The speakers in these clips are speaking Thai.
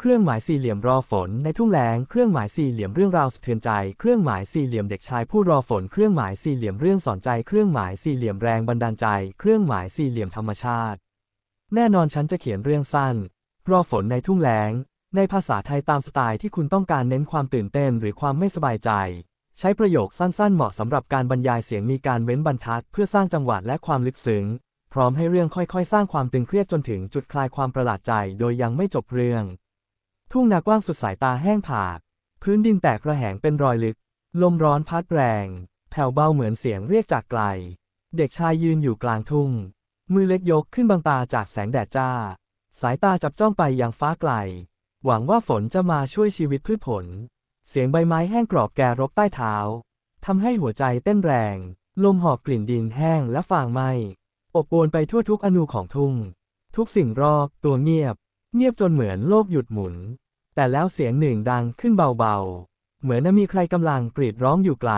เครื่องหมายสี่เหลี่ยมรอฝนในทุ่งแล้งเครื่องหมายสี่เหลี่ยมเรื่องราวสะเทือนใจเครื่องหมายสี่เหลี่ยมเด็กชายผู้รอฝนเครื่องหมายสี่เหลี่ยมเรื่องสอนใจเครื่องหมายสี่เหลี่ยมแรงบันดาลใจ เครื่องหมายสี่เหลี่ยมธรรมชาติ แน่นอนฉันจะเขียนเรื่องสั้น รอฝนในทุ่งแล้ง ในภาษาไทยตามสไตล์ที่คุณต้องการเน้นความตื่นเต้นหรือความไม่สบายใจ ใช้ประโยคสั้นๆ เหมาะสำหรับการบรรยายเสียงมีการเว้นบรรทัด เพื่อสร้างจังหวะและความลึกซึ้งพร้อมให้เรื่องค่อยๆ สร้างความตึงเครียดจนถึงจุดคลายความประหลาดใจ โดยยังไม่จบเรื่อง ทุ่งนากว้างสุดสายตาแห้งผาก พื้นดินแตกระแหงเป็นรอยลึก ลมร้อนพัดแรง แผ่วเบาเหมือนเสียงเรียกจากไกล เด็กชายยืนอยู่กลางทุ่ง มือเล็กยกขึ้นบางตาจากแสงแดดจ้า สายตาจับจ้องไปยังฟ้าไกล หวังว่าฝนจะมาช่วยชีวิตพืชผล เสียงใบไม้แห้งกรอบแกรบใต้เท้าทำให้หัวใจเต้นแรง ลมหอบกลิ่นดินแห้งและฟางไหม้อบอวนไปทั่วทุกอนูของทุ่ง ทุกสิ่งรอบตัวเงียบ เงียบจนเหมือนโลกหยุดหมุน แต่แล้วเสียงหนึ่งดังขึ้นเบาๆ เหมือนมีใครกำลังกรีดร้องอยู่ไกล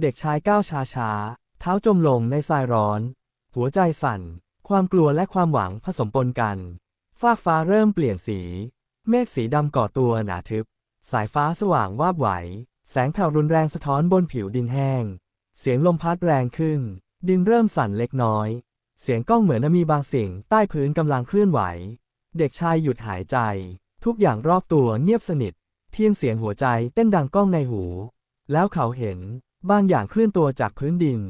เด็กชายก้าวช้าๆ เท้าจมลงในทรายร้อน หัวใจสั่น ความกลัวและความหวังผสมปนกันฟากฟ้าเริ่มเปลี่ยนสี เมฆสีดำก่อตัวหนาทึบ สายฟ้าสว่างวาบไหว แสงแผ่วรุนแรงสะท้อนบนผิวดินแห้ง เสียงลมพัดแรงขึ้น ดินเริ่มสั่นเล็กน้อย เสียงก้องเหมือนมีบางสิ่งใต้พื้นกำลังเคลื่อนไหว เด็กชายหยุดหายใจ ทุกอย่างรอบตัวเงียบสนิท เพียงเสียงหัวใจเต้นดังก้องในหู แล้วเขาเห็นบางอย่างเคลื่อนตัวจากพื้นดิน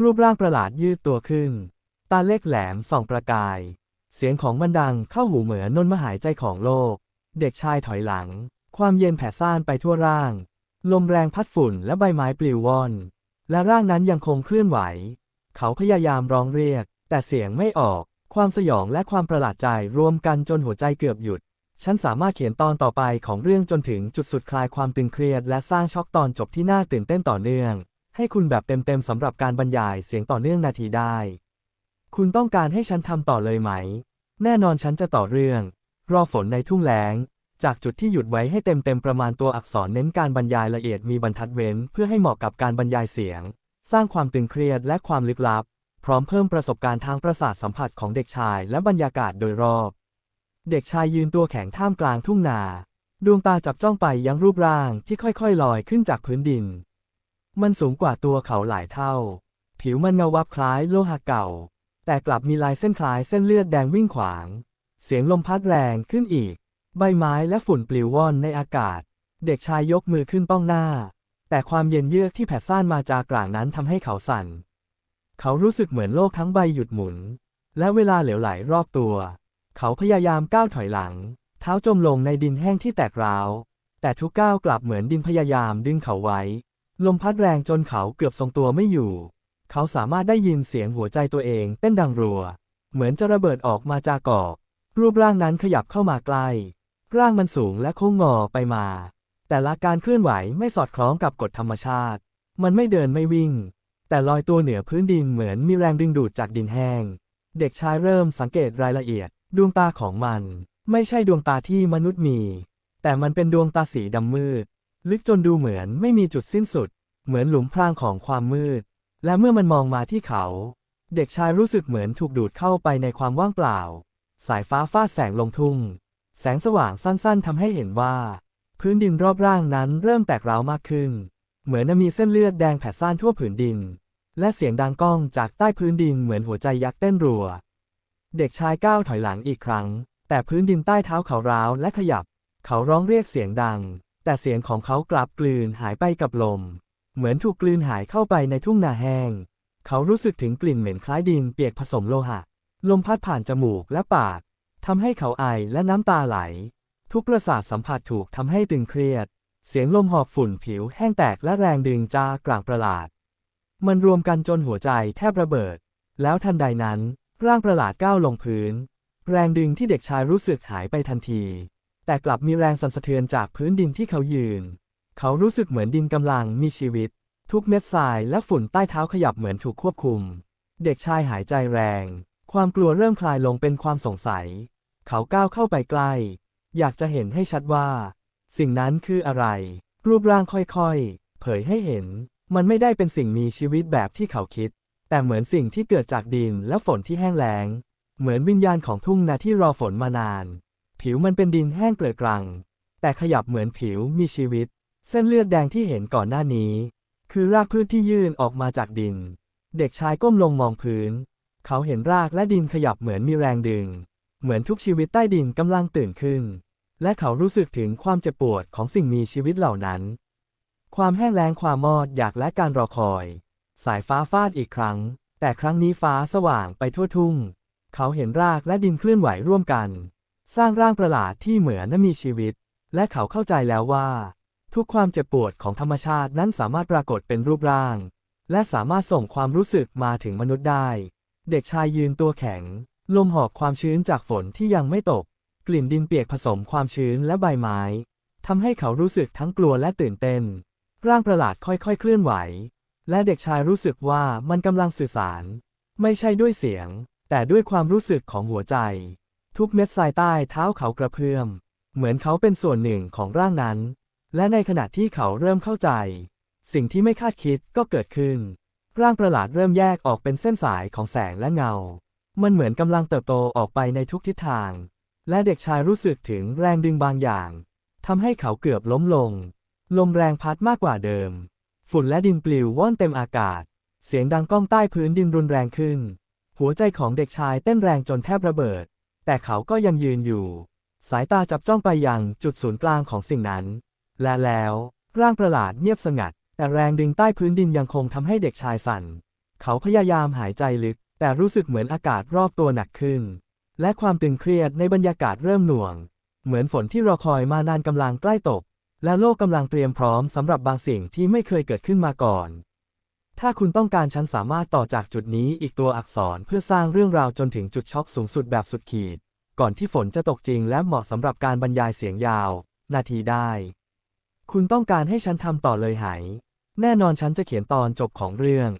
รูปร่างประหลาดยืดตัวขึ้น ตาเล็กแหลมส่องประกาย เสียงของมันดังเข้าหูเหมือนนนมหายใจของโลก เด็กชายถอยหลัง ความเย็นแผ่ซ่านไปทั่วร่าง ลมแรงพัดฝุ่นและใบไม้ปลิวว่อน และร่างนั้นยังคงเคลื่อนไหว เขาพยายามร้องเรียก แต่เสียงไม่ออก ความสยองและความประหลาดใจรวมกันจนหัวใจเกือบหยุด ฉันสามารถเขียนตอนต่อไปของเรื่องจนถึงจุดสุดคลายความตึงเครียด และสร้างช็อกตอนจบที่น่าตื่นเต้นต่อเนื่อง ให้คุณแบบเต็มๆสำหรับการบรรยายเสียงต่อเนื่องนาทีได้ คุณต้องการให้ฉันทำต่อเลยไหม แน่นอนฉันจะต่อเรื่อง รอฝนในทุ่งแล้ง จากจุดที่หยุดไว้ให้เต็มๆประมาณตัวอักษรเน้นการบรรยายละเอียดมีบรรทัดเว้น เพื่อให้เหมาะกับการบรรยายเสียง สร้างความตึงเครียดและความลึกลับ พร้อมเพิ่มประสบการณ์ทางประสาทสัมผัสของเด็กชายและบรรยากาศโดยรอบ เด็กชายยืนตัวแข็งท่ามกลางทุ่งนา ดวงตาจับจ้องไปยังรูปร่างที่ค่อยๆ ลอยขึ้นจากพื้นดิน มันสูงกว่าตัวเขาหลายเท่า ผิวมันเงาวับคล้ายโลหะเก่า แต่กลับมีลายเส้นคล้ายเส้นเลือดแดงวิ่งขวาง เสียงลมพัดแรงขึ้นอีก ใบไม้และฝุ่นปลิวว่อนในอากาศ เด็กชายยกมือขึ้นป้องหน้า แต่ความเย็นเยือกที่แผ่ซ่านมาจากกลางนั้นทำให้เขาสั่น เขารู้สึกเหมือนโลกทั้งใบหยุดหมุน และเวลาเหลวไหลรอบตัว เขาพยายามก้าวถอยหลัง เท้าจมลงในดินแห้งที่แตกร้าว แต่ทุกก้าวกลับเหมือนดินพยายามดึงเขาไว้ ลมพัดแรงจนเขาเกือบทรงตัวไม่อยู่ เขาสามารถได้ยินเสียงหัวใจตัวเองเต้นดังรัว เหมือนจะระเบิดออกมาจากกอก รูปร่างนั้นขยับเข้ามาใกล้ ร่างมันสูงและโค้งงอไปมา แต่ละการเคลื่อนไหวไม่สอดคล้องกับกฎธรรมชาติ มันไม่เดินไม่วิ่ง แต่ลอยตัวเหนือพื้นดินเหมือนมีแรงดึงดูดจากดินแห้ง เด็กชายเริ่มสังเกตรายละเอียด ดวงตาของมัน ไม่ใช่ดวงตาที่มนุษย์มี แต่มันเป็นดวงตาสีดำมืด ลึกจนดูเหมือนไม่มีจุดสิ้นสุด เหมือนหลุมพรางของความมืด และเมื่อมันมองมาที่เขา เด็กชายรู้สึกเหมือนถูกดูดเข้าไปในความว่างเปล่า สายฟ้าฟาดแสงลงทุ่ง แสงสว่างสั้นๆทำให้เห็นว่า พื้นดินรอบร่างนั้นเริ่มแตกร้าวมากขึ้น เหมือนมีเส้นเลือดแดงแผ่ซ่านทั่วผืนดิน และเสียงดังก้องจากใต้พื้นดินเหมือนหัวใจยักษ์เต้นรัว เด็กชายก้าวถอยหลังอีกครั้ง แต่พื้นดินใต้เท้าเขาร้าวและขยับ เขาร้องเรียกเสียงดัง แต่เสียงของเขากลับกลืนหายไปกับลม เหมือนถูกกลืนหายเข้าไปในทุ่งนาแห้ง เขารู้สึกถึงกลิ่นเหม็นคล้ายดินเปียกผสมโลหะ ลมพัดผ่านจมูกและปาก ทำให้เขาไอและน้ำตาไหล ทุกประสาทสัมผัสถูกทำให้ตึงเครียด เสียงลมหอบฝุ่นผิวแห้งแตกและแรงดึงจากกลางประหลาด มันรวมกันจนหัวใจแทบระเบิด แล้วทันใดนั้น ร่างประหลาดก้าวลงพื้น แรงดึงที่เด็กชายรู้สึกหายไปทันที แต่กลับมีแรงสั่นสะเทือนจากพื้นดินที่เขายืน เขารู้สึกเหมือนดินกำลังมีชีวิต ทุกเม็ดทรายและฝุ่นใต้เท้าขยับเหมือนถูกควบคุม เด็กชายหายใจแรง ความกลัวเริ่มคลายลงเป็นความสงสัย เขาก้าวเข้าไปใกล้ อยากจะเห็นให้ชัดว่า สิ่งนั้นคืออะไร รูปร่างค่อยๆ เผยให้เห็น มันไม่ได้เป็นสิ่งมีชีวิตแบบที่เขาคิด แต่เหมือนสิ่งที่เกิดจากดินและฝนที่แห้งแล้ง เหมือนวิญญาณของทุ่งนาที่รอฝนมานาน ผิวมันเป็นดินแห้งเกลือกรัง แต่ขยับเหมือนผิวมีชีวิต เส้นเลือดแดงที่เห็นก่อนหน้านี้ คือรากพืชที่ยื่นออกมาจากดิน เด็กชายก้มลงมองพื้น เขาเห็นรากและดินขยับเหมือนมีแรงดึง เหมือนทุกชีวิตใต้ดินกำลังตื่นขึ้น และเขารู้สึกถึงความเจ็บปวดของสิ่งมีชีวิตเหล่านั้น ความแห้งแล้งความมอดอยากและการรอคอย สายฟ้าฟาดอีกครั้ง แต่ครั้งนี้ฟ้าสว่างไปทั่วทุ่ง เขาเห็นรากและดินเคลื่อนไหวร่วมกัน สร้างร่างประหลาดที่เหมือนมีชีวิต และเขาเข้าใจแล้วว่า ทุกความเจ็บปวดของธรรมชาตินั้นสามารถปรากฏเป็นรูปร่าง และสามารถส่งความรู้สึกมาถึงมนุษย์ได้ เด็กชายยืนตัวแข็ง ลมหอบความชื้นจากฝนที่ยังไม่ตก กลิ่นดินเปียกผสมความชื้นและใบไม้ทำให้เขารู้สึกทั้งกลัวและตื่นเต้น ร่างประหลาดค่อยๆเคลื่อนไหว และเด็กชายรู้สึกว่ามันกำลังสื่อสาร ไม่ใช่ด้วยเสียง แต่ด้วยความรู้สึกของหัวใจ ทุกเม็ดทรายใต้เท้าเขากระเพื่อม เหมือนเขาเป็นส่วนหนึ่งของร่างนั้น และในขณะที่เขาเริ่มเข้าใจ สิ่งที่ไม่คาดคิดก็เกิดขึ้น ร่างประหลาดเริ่มแยกออกเป็นเส้นสายของแสงและเงา มันเหมือนกำลังเติบโตออกไปในทุกทิศทาง และเด็กชายรู้สึกถึงแรงดึงบางอย่างทำให้เขาเกือบล้มลง ลมแรงพัดมากกว่าเดิม ฝุ่นและดินปลิวว่อนเต็มอากาศ เสียงดังก้องใต้พื้นดินรุนแรงขึ้น หัวใจของเด็กชายเต้นแรงจนแทบระเบิด แต่เขาก็ยังยืนอยู่ สายตาจับจ้องไปยังจุดศูนย์กลางของสิ่งนั้น และแล้ว ร่างประหลาดเงียบสงัด แต่แรงดึงใต้พื้นดินยังคงทำให้เด็กชายสั่น เขาพยายามหายใจลึก แต่รู้สึกเหมือนอากาศรอบตัวหนักขึ้น และความตึงเครียดในบรรยากาศเริ่มหน่วง เหมือนฝนที่รอคอยมานานกำลังใกล้ตก และโลกกำลังเตรียมพร้อมสำหรับบางสิ่งที่ไม่เคยเกิดขึ้นมาก่อน ถ้าคุณต้องการฉันสามารถต่อจากจุดนี้อีกตัวอักษรเพื่อสร้างเรื่องราวจนถึงจุดช็อกสูงสุดแบบสุดขีด ก่อนที่ฝนจะตกจริงและเหมาะสำหรับการบรรยายเสียงยาว นาทีได้ คุณต้องการให้ฉันทำต่อเลยไหแน่นอนฉันจะเขียนตอนจบของเรื่อง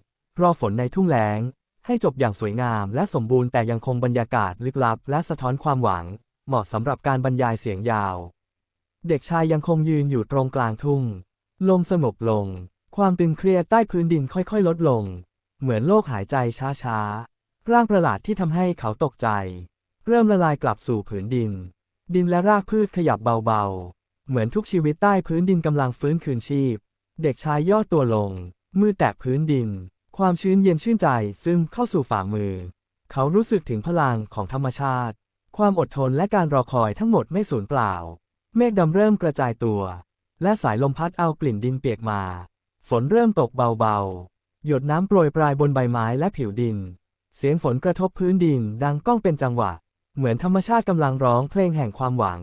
รอฝนในทุ่งแล้ง ให้จบอย่างสวยงามและสมบูรณ์แต่ยังคงบรรยากาศลึกลับและสะท้อนความหวัง เหมาะสำหรับการบรรยายเสียงยาว เด็กชายยังคงยืนอยู่ตรงกลางทุ่ง ลมสงบลง ความตึงเครียดใต้พื้นดินค่อยๆ ลดลง เหมือนโลกหายใจช้าๆ ร่างประหลาดที่ทำให้เขาตกใจ เริ่มละลายกลับสู่ผืนดิน ดินและรากพืชขยับเบาๆ เหมือนทุกชีวิตใต้พื้นดินกำลังฟื้นคืนชีพ เด็กชายย่อตัวลง มือแตะพื้นดิน ความชื้นเย็นชื่นใจซึมเข้าสู่ฝ่ามือ เขารู้สึกถึงพลังของธรรมชาติ ความอดทนและการรอคอยทั้งหมดไม่สูญเปล่า เมฆดำเริ่มกระจายตัว และสายลมพัดเอากลิ่นดินเปียกมา ฝนเริ่มตกเบาๆ หยดน้ำโปรยปลายบนใบไม้และผิวดิน เสียงฝนกระทบพื้นดินดังก้องเป็นจังหวะ เหมือนธรรมชาติกำลังร้องเพลงแห่งความหวัง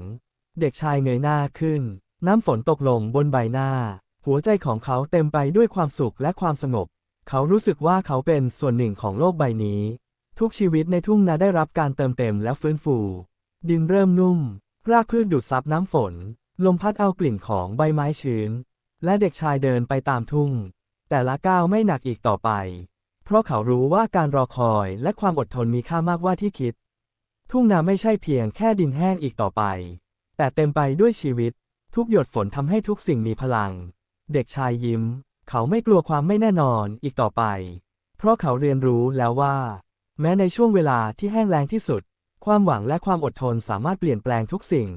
เด็กชายเงยหน้าขึ้น น้ำฝนตกลงบนใบหน้า หัวใจของเขาเต็มไปด้วยความสุขและความสงบ เขารู้สึกว่าเขาเป็นส่วนหนึ่งของโลกใบนี้ ทุกชีวิตในทุ่งนาได้รับการเติมเต็มและฟื้นฟู ดินเริ่มนุ่ม รากพืชดูดซับน้ำฝน ลมพัดเอากลิ่นของใบไม้ชื้น และเด็กชายเดินไปตามทุ่ง แต่ละก้าวไม่หนักอีกต่อไป เพราะเขารู้ว่าการรอคอยและความอดทนมีค่ามากกว่าที่คิด ทุ่งนาไม่ใช่เพียงแค่ดินแห้งอีกต่อไป แต่เต็มไปด้วยชีวิต ทุกหยดฝนทำให้ทุกสิ่งมีพลัง เด็กชายยิ้ม เขาไม่กลัวความไม่แน่นอนอีกต่อไป เพราะเขาเรียนรู้แล้วว่า แม้ในช่วงเวลาที่แห้งแล้งที่สุด ความหวังและความอดทนสามารถเปลี่ยนแปลงทุกสิ่ง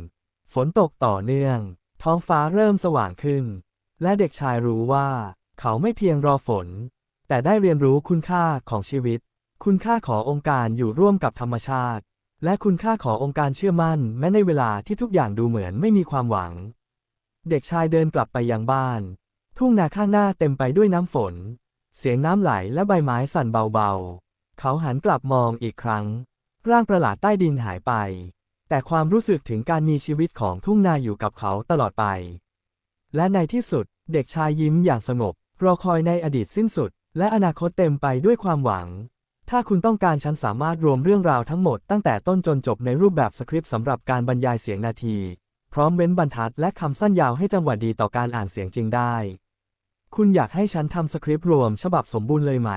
ฝนตกต่อเนื่อง ท้องฟ้าเริ่มสว่างขึ้น และเด็กชายรู้ว่า เขาไม่เพียงรอฝน แต่ได้เรียนรู้คุณค่าของชีวิต คุณค่าขององค์การอยู่ร่วมกับธรรมชาติ และคุณค่าขององค์การเชื่อมั่น แม้ในเวลาที่ทุกอย่างดูเหมือนไม่มีความหวัง เด็กชายเดินกลับไปยังบ้าน ทุ่งนาข้างหน้าเต็มไปด้วยน้ำฝน เสียงน้ำไหลและใบไม้สั่นเบาๆ เขาหันกลับมองอีกครั้ง ร่างประหลาดใต้ดินหายไป แต่ความรู้สึกถึงการมีชีวิตของทุ่งนาอยู่กับเขาตลอดไป และในที่สุดเด็กชายยิ้มอย่างสงบ รอคอยในอดีตสิ้นสุด และอนาคตเต็มไปด้วยความหวัง ถ้าคุณต้องการฉันสามารถรวมเรื่องราวทั้งหมดตั้งแต่ต้นจนจบในรูปแบบสคริปต์สำหรับการบรรยายเสียงนาที พร้อมเว้นบรรทัดและคำสั้นยาวให้จังหวะดีต่อการอ่านเสียงจริงได้ คุณอยากให้ฉันทำสคริปต์รวมฉบับสมบูรณ์เลยไหม